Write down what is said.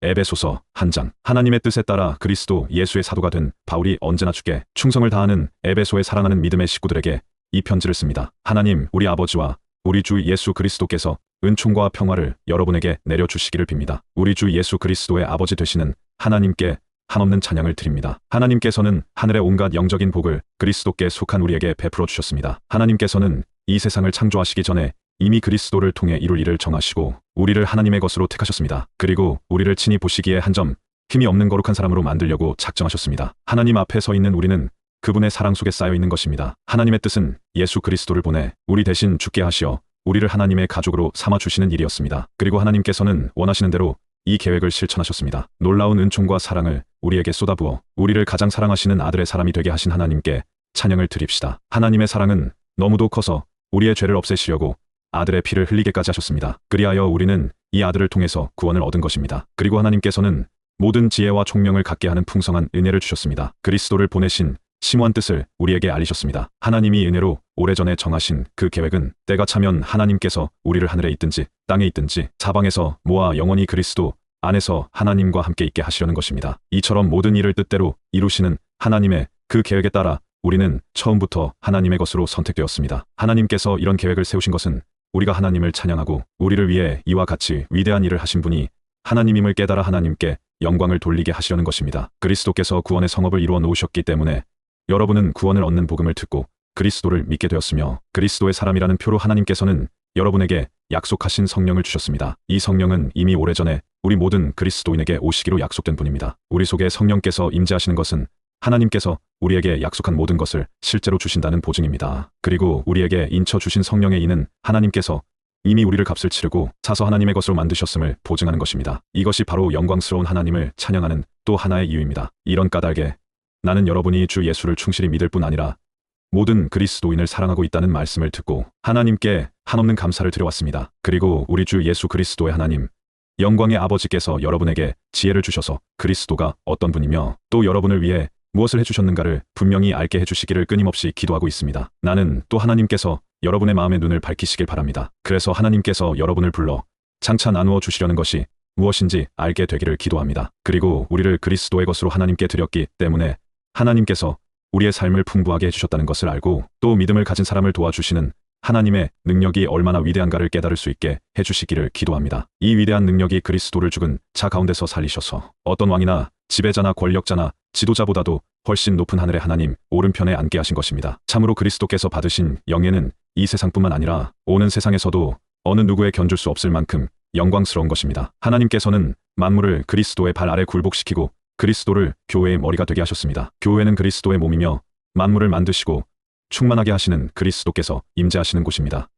에베소서 한 장. 하나님의 뜻에 따라 그리스도 예수의 사도가 된 바울이 언제나 주께 충성을 다하는 에베소에 사랑하는 믿음의 식구들에게 이 편지를 씁니다. 하나님, 우리 아버지와 우리 주 예수 그리스도께서 은총과 평화를 여러분에게 내려주시기를 빕니다. 우리 주 예수 그리스도의 아버지 되시는 하나님께 한없는 찬양을 드립니다. 하나님께서는 하늘의 온갖 영적인 복을 그리스도께 속한 우리에게 베풀어 주셨습니다. 하나님께서는 이 세상을 창조하시기 전에 이미 그리스도를 통해 이룰 일을 정하시고 우리를 하나님의 것으로 택하셨습니다. 그리고 우리를 친히 보시기에 한 점 힘이 없는 거룩한 사람으로 만들려고 작정하셨습니다. 하나님 앞에 서 있는 우리는 그분의 사랑 속에 쌓여 있는 것입니다. 하나님의 뜻은 예수 그리스도를 보내 우리 대신 죽게 하시어 우리를 하나님의 가족으로 삼아 주시는 일이었습니다. 그리고 하나님께서는 원하시는 대로 이 계획을 실천하셨습니다. 놀라운 은총과 사랑을 우리에게 쏟아부어 우리를 가장 사랑하시는 아들의 사람이 되게 하신 하나님께 찬양을 드립시다. 하나님의 사랑은 너무도 커서 우리의 죄를 없애시려고 아들의 피를 흘리게까지 하셨습니다. 그리하여 우리는 이 아들을 통해서 구원을 얻은 것입니다. 그리고 하나님께서는 모든 지혜와 총명을 갖게 하는 풍성한 은혜를 주셨습니다. 그리스도를 보내신 심오한 뜻을 우리에게 알리셨습니다. 하나님이 은혜로 오래전에 정하신 그 계획은 때가 차면 하나님께서 우리를 하늘에 있든지 땅에 있든지 사방에서 모아 영원히 그리스도 안에서 하나님과 함께 있게 하시려는 것입니다. 이처럼 모든 일을 뜻대로 이루시는 하나님의 그 계획에 따라 우리는 처음부터 하나님의 것으로 선택되었습니다. 하나님께서 이런 계획을 세우신 것은 우리가 하나님을 찬양하고 우리를 위해 이와 같이 위대한 일을 하신 분이 하나님임을 깨달아 하나님께 영광을 돌리게 하시려는 것입니다. 그리스도께서 구원의 성업을 이루어 놓으셨기 때문에 여러분은 구원을 얻는 복음을 듣고 그리스도를 믿게 되었으며 그리스도의 사람이라는 표로 하나님께서는 여러분에게 약속하신 성령을 주셨습니다. 이 성령은 이미 오래전에 우리 모든 그리스도인에게 오시기로 약속된 분입니다. 우리 속에 성령께서 임재하시는 것은 하나님께서 우리에게 약속한 모든 것을 실제로 주신다는 보증입니다. 그리고 우리에게 인쳐 주신 성령의 이는 하나님께서 이미 우리를 값을 치르고 사서 하나님의 것으로 만드셨음을 보증하는 것입니다. 이것이 바로 영광스러운 하나님을 찬양하는 또 하나의 이유입니다. 이런 까닭에 나는 여러분이 주 예수를 충실히 믿을 뿐 아니라 모든 그리스도인을 사랑하고 있다는 말씀을 듣고 하나님께 한없는 감사를 드려왔습니다. 그리고 우리 주 예수 그리스도의 하나님, 영광의 아버지께서 여러분에게 지혜를 주셔서 그리스도가 어떤 분이며 또 여러분을 위해 무엇을 해주셨는가를 분명히 알게 해주시기를 끊임없이 기도하고 있습니다. 나는 또 하나님께서 여러분의 마음의 눈을 밝히시길 바랍니다. 그래서 하나님께서 여러분을 불러 장차 나누어 주시려는 것이 무엇인지 알게 되기를 기도합니다. 그리고 우리를 그리스도의 것으로 하나님께 드렸기 때문에 하나님께서 우리의 삶을 풍부하게 해주셨다는 것을 알고 또 믿음을 가진 사람을 도와주시는 하나님의 능력이 얼마나 위대한가를 깨달을 수 있게 해주시기를 기도합니다. 이 위대한 능력이 그리스도를 죽은 자 가운데서 살리셔서 어떤 왕이나 지배자나 권력자나 지도자보다도 훨씬 높은 하늘의 하나님 오른편에 앉게 하신 것입니다. 참으로 그리스도께서 받으신 영예는 이 세상뿐만 아니라 오는 세상에서도 어느 누구에 견줄 수 없을 만큼 영광스러운 것입니다. 하나님께서는 만물을 그리스도의 발 아래 굴복시키고 그리스도를 교회의 머리가 되게 하셨습니다. 교회는 그리스도의 몸이며 만물을 만드시고 충만하게 하시는 그리스도께서 임재하시는 곳입니다.